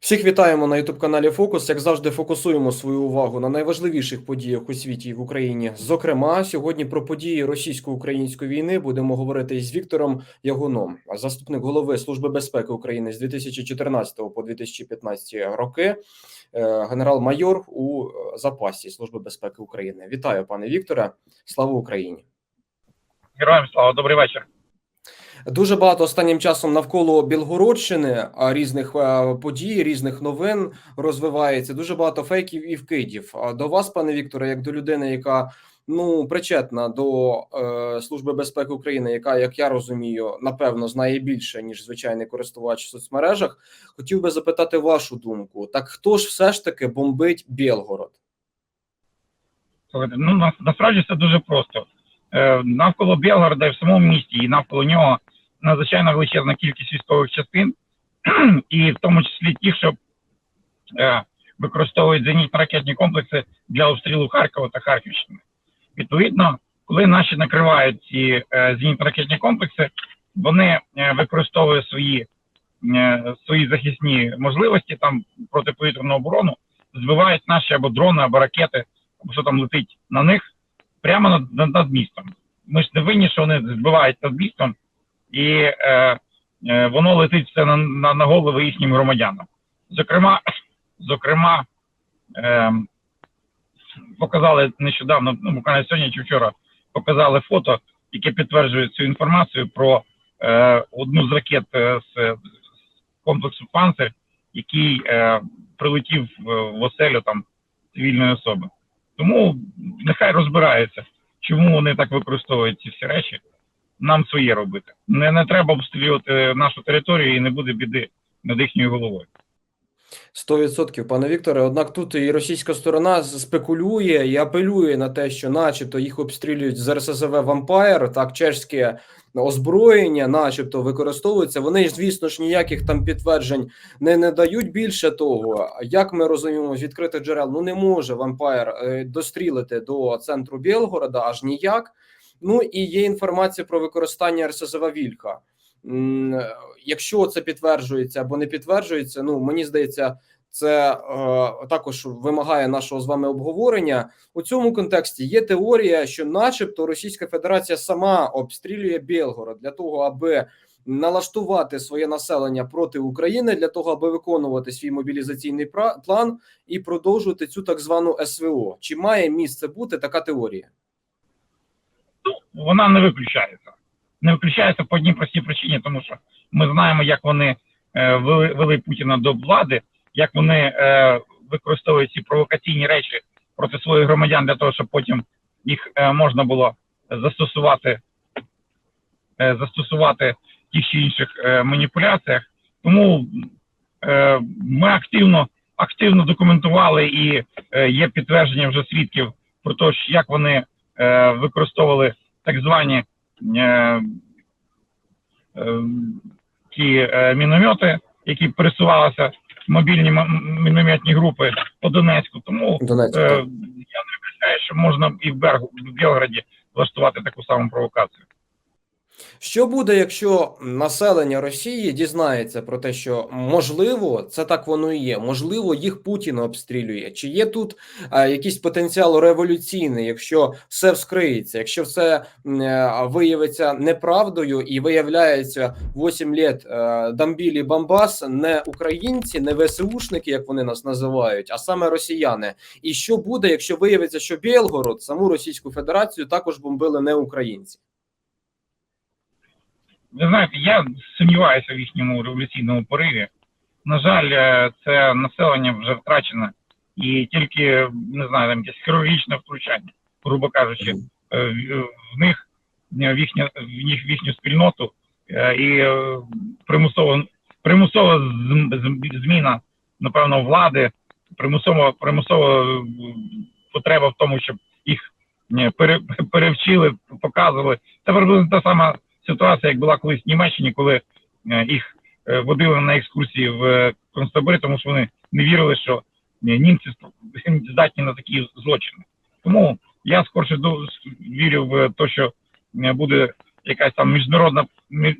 Всіх вітаємо на youtube каналі Фокус. Як завжди, фокусуємо свою увагу на найважливіших подіях у світі і в Україні. Зокрема, сьогодні про події російсько-української війни будемо говорити із Віктором Ягуном, заступник голови Служби безпеки України з 2014 по 2015 роки, е, генерал-майор у е, запасі Служби безпеки України. Вітаю, пане Вікторе. Слава Україні! Героям слава, добрий вечір. Дуже багато останнім часом навколо Білгородщини різних е, подій, різних новин розвивається. Дуже багато фейків і вкидів. До вас, пане Вікторе, як до людини, яка ну причетна до е, служби безпеки України, яка, як я розумію, напевно знає більше ніж звичайний користувач в соцмережах. Хотів би запитати вашу думку: так хто ж все ж таки бомбить Білгород? Ну насправді все дуже просто. Е, навколо Білгорода і в самому місті, і навколо нього надзвичайно величезна кількість військових частин, і в тому числі ті, що е, використовують зенітно-ракетні комплекси для обстрілу Харкова та Харківщини. Відповідно, коли наші накривають ці е, зенітно-ракетні комплекси, вони е, використовують свої, е, свої захисні можливості там протиповітряну оборону, збивають наші або дрони, або ракети, або що там летить на них прямо над, над, над містом. Ми ж не винні, що вони збивають над містом, і е, е, воно летить все на, на, на голови їхнім громадянам. Зокрема, зокрема, е, показали нещодавно, ну буквально сьогодні чи вчора, показали фото, яке підтверджує цю інформацію про е, одну з ракет е, з комплексу Панцир, який е, прилетів в оселю там цивільної особи. Тому нехай розбираються, чому вони так використовують ці всі речі. Нам своє робити. Не, не треба обстрілювати нашу територію і не буде біди над їхньою головою. 100%, пане Вікторе. Однак тут і російська сторона спекулює і апелює на те, що, начебто, їх обстрілюють з РСЗВ Вампайр, так чешське озброєння, начебто, використовується. Вони ж, звісно ж, ніяких там підтверджень не, не дають. Більше того, як ми розуміємо з відкритих джерел, ну не може Вампайр е, дострілити до центру Білгорода аж ніяк. Ну і є інформація про використання РСЗВ Вілька. Якщо це підтверджується або не підтверджується, ну мені здається, це е, також вимагає нашого з вами обговорення. У цьому контексті є теорія, що, начебто, Російська Федерація сама обстрілює Білгород для того, аби налаштувати своє населення проти України, для того, аби виконувати свій мобілізаційний план і продовжувати цю так звану СВО. Чи має місце бути така теорія? Вона не виключається. Не виключається по одній простій причині, тому що ми знаємо, як вони е, вели, вели Путіна до влади, як вони е, використовують ці провокаційні речі проти своїх громадян для того, щоб потім їх е, можна було застосувати, е, застосувати в тих чи інших е, маніпуляціях. Тому е, ми активно, активно документували і е, є підтвердження вже свідків про те, як вони е, використовували так звані е, е, ті е, міномети, які пересувалися мобільні мінометні групи по Донецьку. Тому Донецьку. е, я не вважаю, що можна і в, Бергу в Білграді влаштувати таку саму провокацію. Що буде, якщо населення Росії дізнається про те, що можливо це так воно і є? Можливо, їх Путін обстрілює? Чи є тут е, якийсь потенціал революційний, якщо все вскриється, якщо все м, е, виявиться неправдою і виявляється 8 літ е, Дамбілі Бамбас не українці, не ВСУшники, як вони нас називають, а саме росіяни? І що буде, якщо виявиться, що Білгород, саму Російську Федерацію, також бомбили не українці? Ви знаєте, я сумніваюся в їхньому революційному пориві. На жаль, е, це населення вже втрачене, і тільки не знаю, там якесь хірургічне втручання, грубо кажучи, е, в них е, в їхню, в їх в їхню спільноту і примусово примусова зм- зм- зміна, напевно, влади, примусова примусова потреба в тому, щоб їх пере, перевчили, показували. Це приблизно та сама ситуація, як була колись в Німеччині, коли е, їх е, водили на екскурсії в е, концтабори, тому що вони не вірили, що німці здатні на такі злочини. Тому я скорше вірю в те, що буде якась там міжнародна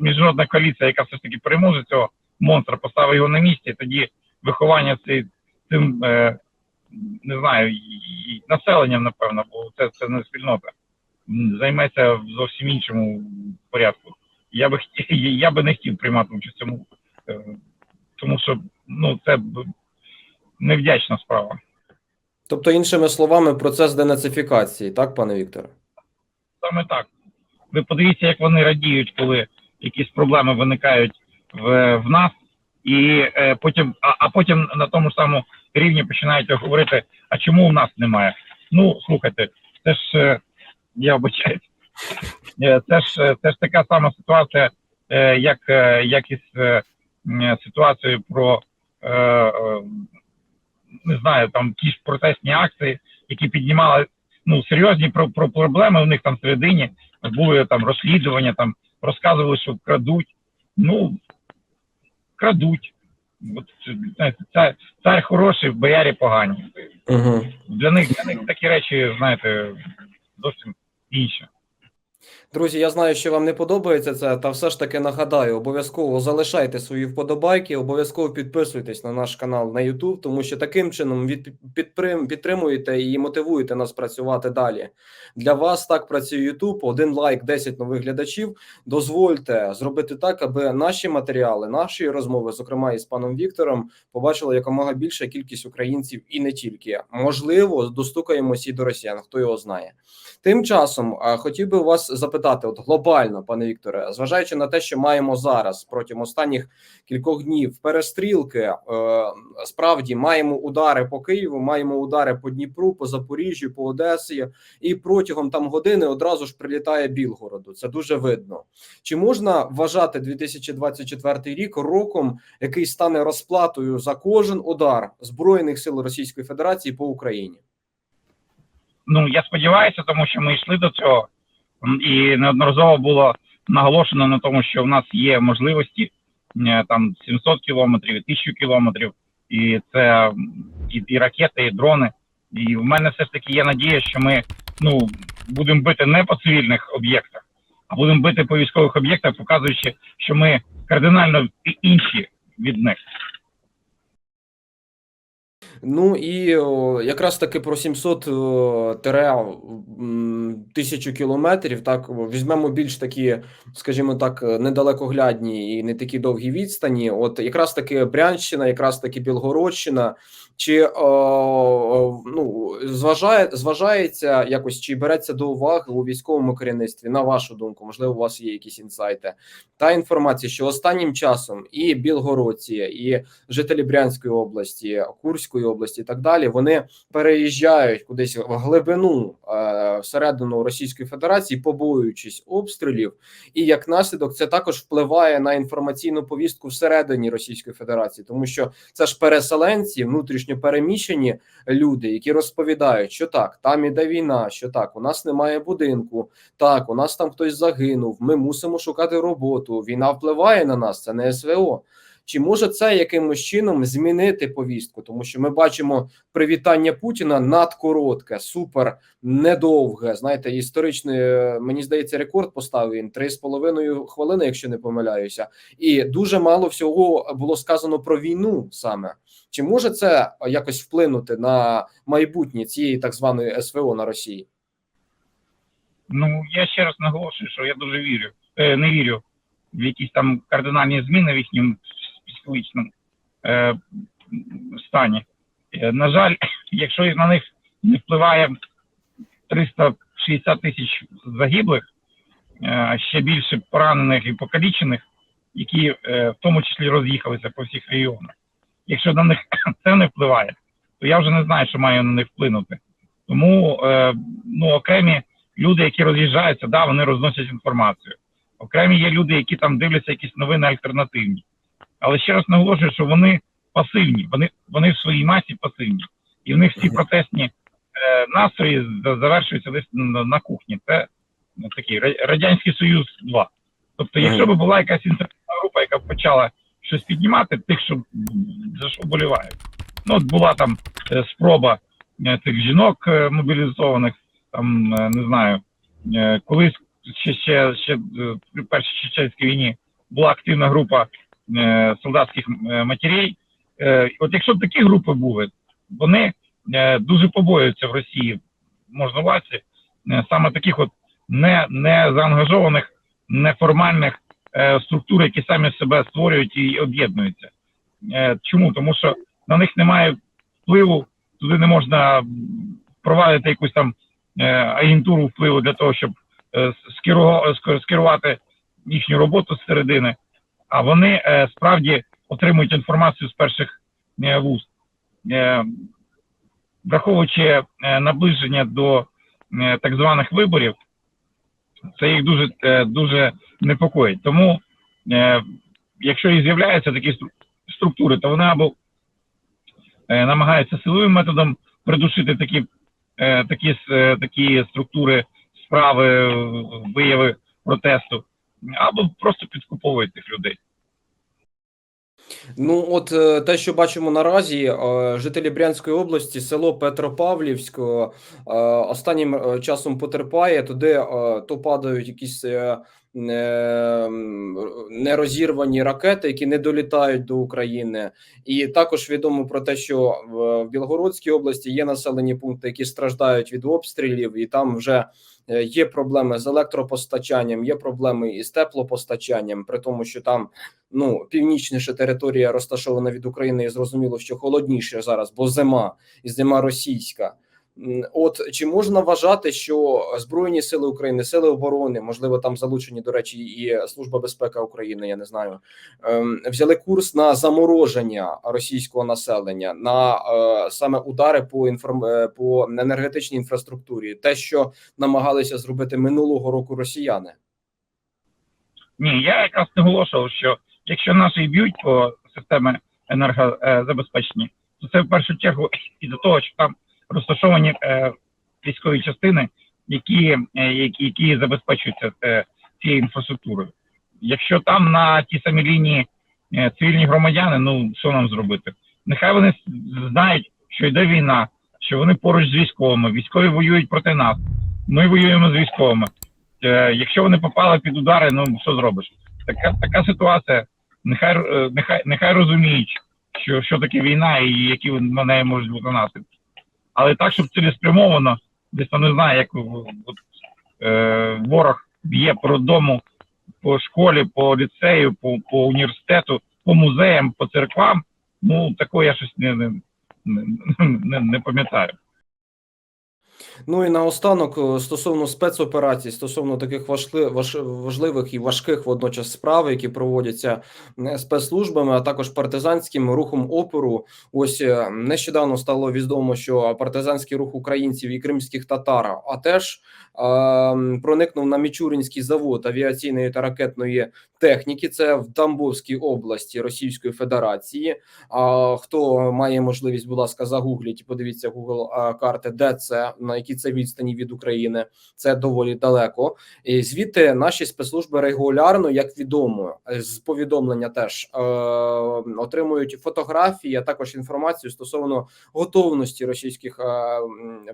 міжнародна коаліція, яка все ж таки переможе цього монстра, поставить його на місці, тоді виховання цей, цим, не знаю, і населенням, напевно, бо це, це не спільнота. Займеться в зовсім іншому порядку. Я би я би не хотів приймати участь в цьому, е, тому що ну, це невдячна справа. Тобто, іншими словами, процес денацифікації, так, пане Вікторе? Саме так. Ви подивіться, як вони радіють, коли якісь проблеми виникають в, в нас, і е, потім, а, а потім на тому ж самому рівні починають говорити, а чому в нас немає? Ну, слухайте, це ж е, я вибачаюсь, Е, це ж е, це ж така сама ситуація, е, як, як із ситуацією про не знаю, там ті ж протестні акції, які піднімали ну серйозні про, про проблеми у них там всередині були там розслідування, там розказували, що крадуть. Ну крадуть. От, знаєте, цар, цар хороший, боярі погані. Угу. Для них для них такі речі, знаєте, зовсім інші. Друзі, я знаю, що вам не подобається це, та все ж таки нагадаю, обов'язково залишайте свої вподобайки, обов'язково підписуйтесь на наш канал на YouTube, тому що таким чином від підтримуєте і мотивуєте нас працювати далі. Для вас так працює YouTube, один лайк, 10 нових глядачів. Дозвольте зробити так, аби наші матеріали, наші розмови, зокрема із паном Віктором, побачила якомога більша кількість українців і не тільки. Можливо, достукаємось і до росіян, хто його знає. Тим часом хотів би вас запитати, от глобально, пане Вікторе, зважаючи на те, що маємо зараз протягом останніх кількох днів перестрілки, е, справді маємо удари по Києву, маємо удари по Дніпру, по Запоріжжю, по Одесі, і протягом там години одразу ж прилітає Білгороду. Це дуже видно. Чи можна вважати 2024 рік роком, який стане розплатою за кожен удар збройних сил Російської Федерації по Україні? Ну я сподіваюся, тому що ми йшли до цього, і неодноразово було наголошено на тому, що в нас є можливості е, там 700 кілометрів, і 1000 кілометрів, і це і, і ракети, і дрони. І в мене все ж таки є надія, що ми ну будемо бити не по цивільних об'єктах, а будемо бити по військових об'єктах, показуючи, що ми кардинально інші від них. Ну і якраз таки про 700 о, тире м, тисячу кілометрів. Так візьмемо більш такі, скажімо так, недалекоглядні і не такі довгі відстані. От якраз таки Брянщина, якраз таки Білгородщина. Чи о, зважає зважається якось, чи береться до уваги у військовому керівництві? На вашу думку, можливо, у вас є якісь інсайти та інформація, що останнім часом і білгородці, і жителі Брянської області, Курської області, і так далі, вони переїжджають кудись в глибину е, всередину Російської Федерації, побоюючись обстрілів, і як наслідок це також впливає на інформаційну повістку всередині Російської Федерації, тому що це ж переселенці, внутрішньо переміщені люди, які розповідають, що так, там іде війна, що так, у нас немає будинку, так, у нас там хтось загинув. Ми мусимо шукати роботу. Війна впливає на нас, це не СВО. Чи може це якимось чином змінити повістку? Тому що ми бачимо привітання Путіна надкоротке, супер недовге. Знаєте, історичний, е, мені здається, рекорд поставив він 3,5 хвилини, якщо не помиляюся, і дуже мало всього було сказано про війну саме. Чи може це якось вплинути на майбутнє цієї так званої СВО на Росії? Ну я ще раз наголошую, що я дуже вірю, е, не вірю в якісь там кардинальні зміни в їхньому психологічному е, стані. Е, на жаль, якщо на них не впливає 360 тисяч загиблих, е, ще більше поранених і покалічених, які е, в тому числі роз'їхалися по всіх регіонах. Якщо на них це не впливає, то я вже не знаю, що має на них вплинути. Тому е, ну, окремі люди, які роз'їжджаються, да, вони розносять інформацію. Окремі є люди, які там дивляться якісь новини альтернативні. Але ще раз наголошую, що вони пасивні, вони, вони в своїй масі пасивні. І в них всі протестні е, настрої завершуються десь на, на кухні. Це ну, такий Радянський Союз 2. Тобто, якщо б була якась інтернетна група, яка б почала щось піднімати, тих, що за що болівають. Ну, от була там е, спроба е, цих жінок е, мобілізованих, там, не знаю, колись ще, ще, ще при першій чеченській війні була активна група солдатських матерей, от якщо б такі групи були, вони дуже побоюються в Росії можновладці саме таких от не, не заангажованих, неформальних е, структур, які самі себе створюють і об'єднуються. Е, чому? Тому що на них немає впливу, туди не можна м, провадити якусь там е, агентуру впливу для того, щоб скеру- ск- скерувати їхню роботу з середини, а вони справді отримують інформацію з перших вуст. Враховуючи наближення до так званих виборів, це їх дуже, е, дуже непокоїть. Тому, е, якщо і з'являються такі структури, то вони або е, намагаються силовим методом придушити такі, такі, такі структури справи, вияви протесту, або просто підкуповують тих людей. Ну, от е, те, що бачимо наразі, е, жителі Брянської області, село Петропавлівського е, останнім часом потерпає. Туди то падають якісь нерозірвані ракети, які не долітають до України. І також відомо про те, що в Білгородській області є населені пункти, які страждають від обстрілів, і там вже є проблеми з електропостачанням, є проблеми із теплопостачанням, при тому, що там ну північніша територія розташована від України, і зрозуміло, що холодніше зараз, бо зима і зима російська. От чи можна вважати, що Збройні сили України, сили оборони, можливо, там залучені, до речі, і Служба безпеки України, я не знаю, ем, взяли курс на замороження російського населення, на е, саме удари по інформ... е, по енергетичній інфраструктурі, те, що намагалися зробити минулого року росіяни. Ні, я якраз наголошував, що якщо наші і б'ють по системі енергозабезпечення, то це в першу чергу із-за того, що там розташовані е, військові частини, які, е, які, які забезпечуються е, цією інфраструктурою. Якщо там на тій самій лінії цивільні громадяни, ну що нам зробити? Нехай вони знають, що йде війна, що вони поруч з військовими, військові воюють проти нас. Ми воюємо з військовими. Якщо вони попали під удари, ну що зробиш? Така така ситуація. Нехай нехай нехай розуміють, що, що таке війна і які на неї можуть бути наслідки. Але так, щоб цілеспрямовано, десь там не знаю, як от, е, ворог б'є по дому, по школі, по ліцею, по, по університету, по музеям, по церквам. Ну такого я щось не, не, не, не пам'ятаю. Ну і наостанок е, стосовно спецоперацій, стосовно таких важли, важ, важливих і важких водночас справ, які проводяться е, спецслужбами, а також партизанським рухом опору. Ось е, нещодавно стало відомо, що партизанський рух українців і кримських татар, а теж е, проникнув на Мічуринський завод авіаційної та ракетної техніки. Це в Тамбовській області Російської Федерації. А хто має можливість, будь ласка, загугліть, подивіться Google карти, де це на якій це відстані від України. Це доволі далеко. І звідти наші спецслужби регулярно, як відомо, з повідомлення теж е, отримують фотографії, а також інформацію стосовно готовності російських е,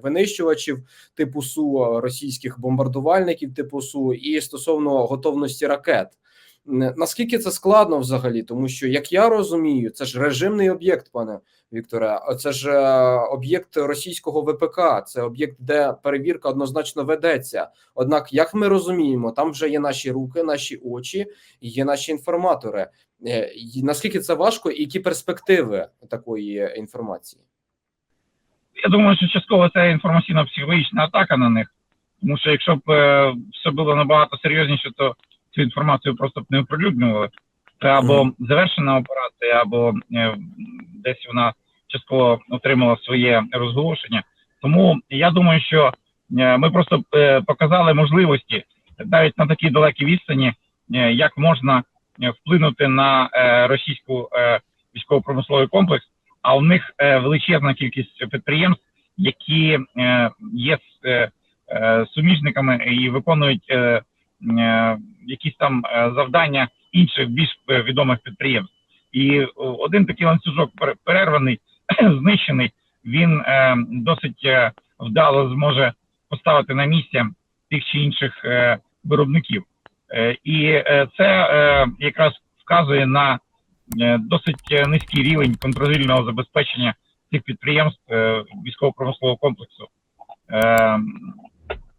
винищувачів типу СУ, російських бомбардувальників типу СУ, і стосовно готовності ракет. Наскільки це складно взагалі, тому що як я розумію, це ж режимний об'єкт, пане Вікторе. Це ж е, об'єкт російського ВПК, це об'єкт, де перевірка однозначно ведеться. Однак, як ми розуміємо, там вже є наші руки, наші очі, є наші інформатори. Е, Наскільки це важко, і які перспективи такої інформації? Я думаю, що частково це інформаційно-психологічна атака на них. Тому що якщо б е, все було набагато серйозніше, то цю інформацію просто б не оприлюднювали. Це або завершена операція, або е, десь вона частково отримала своє розголошення. Тому я думаю, що е, ми просто е, показали можливості навіть на такій далекій відстані, е, як можна е, вплинути на е, російську е, військово-промисловий комплекс. А у них е, величезна кількість підприємств, які е, є суміжниками і виконують якісь там е, завдання інших більш е, відомих підприємств. І е, один такий ланцюжок пере- перерваний, знищений, він досить вдало зможе поставити на місце тих чи інших виробників. І це якраз вказує на досить низький рівень контрольного забезпечення цих підприємств військово-промислового комплексу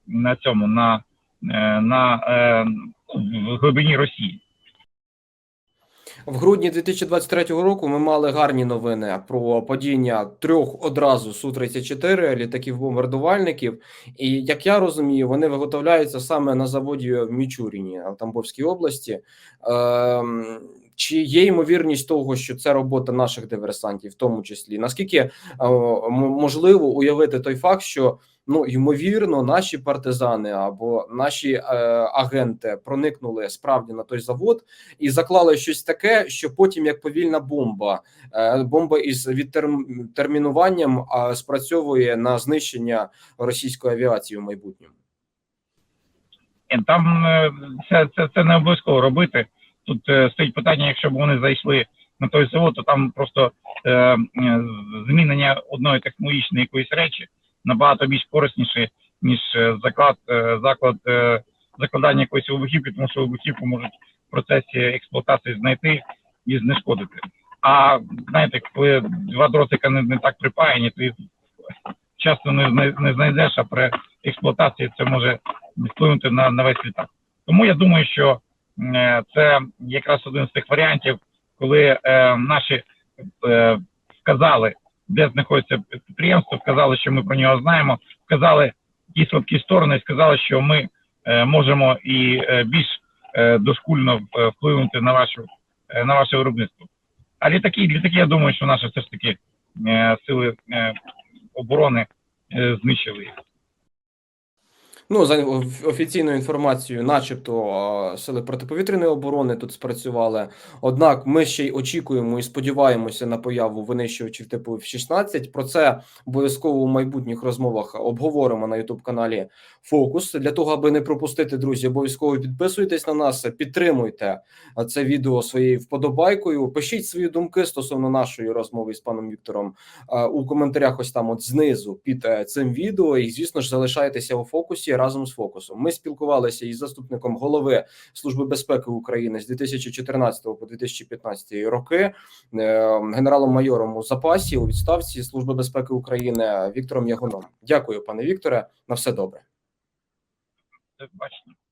на цьому на, на в глибині Росії. В грудні 2023 року ми мали гарні новини про падіння трьох одразу Су-34 літаків-бомбардувальників. І як я розумію, вони виготовляються саме на заводі в Мічуріні, в Тамбовській області. Ем, чи є ймовірність того, що це робота наших диверсантів, в тому числі? Наскільки е, можливо уявити той факт, що ну ймовірно, наші партизани або наші е, агенти проникнули справді на той завод і заклали щось таке, що потім, як повільна бомба, е, бомба із відтермінуванням а, спрацьовує на знищення російської авіації в майбутньому. Е, Там е, це, це, це не обов'язково робити. Тут е, стоїть питання, якщо б вони зайшли на той завод, то там просто е, е, змінення одної технологічної якоїсь речі набагато більш корисніше, ніж е, заклад, е, заклад е, закладання якоїсь вибухівки, тому що вибухівку можуть в процесі експлуатації знайти і знешкодити. А знаєте, коли два дротика не, не так припаяні, то часто не, знай- не знайдеш, а при експлуатації це може вплинути на, на весь літак. Тому я думаю, що це якраз один з тих варіантів, коли е, наші е, вказали, де знаходиться підприємство, вказали, що ми про нього знаємо, вказали ті слабкі сторони, сказали, що ми е, можемо і е, більш е, дошкульно вплинути на вашу на ваше виробництво. А літаки, літаки, я думаю, що наші все ж таки сили оборони знищили їх. Ну, за офіційною інформацією, начебто, сили протиповітряної оборони тут спрацювали. Однак ми ще й очікуємо і сподіваємося на появу винищувачів типу F-16. Про це обов'язково у майбутніх розмовах обговоримо на youtube каналі Фокус. Для того, аби не пропустити, друзі, обов'язково підписуйтесь на нас, підтримуйте це відео своєю вподобайкою. Пишіть свої думки стосовно нашої розмови з паном Віктором у коментарях. Ось там, от знизу під е, цим відео. І звісно ж, залишайтеся у фокусі разом з фокусом. Ми спілкувалися із заступником голови Служби безпеки України з 2014 по 2015 роки, е, генералом-майором у запасі у відставці Служби безпеки України Віктором Ягуном. Дякую, пане Вікторе. На все добре. Бачите.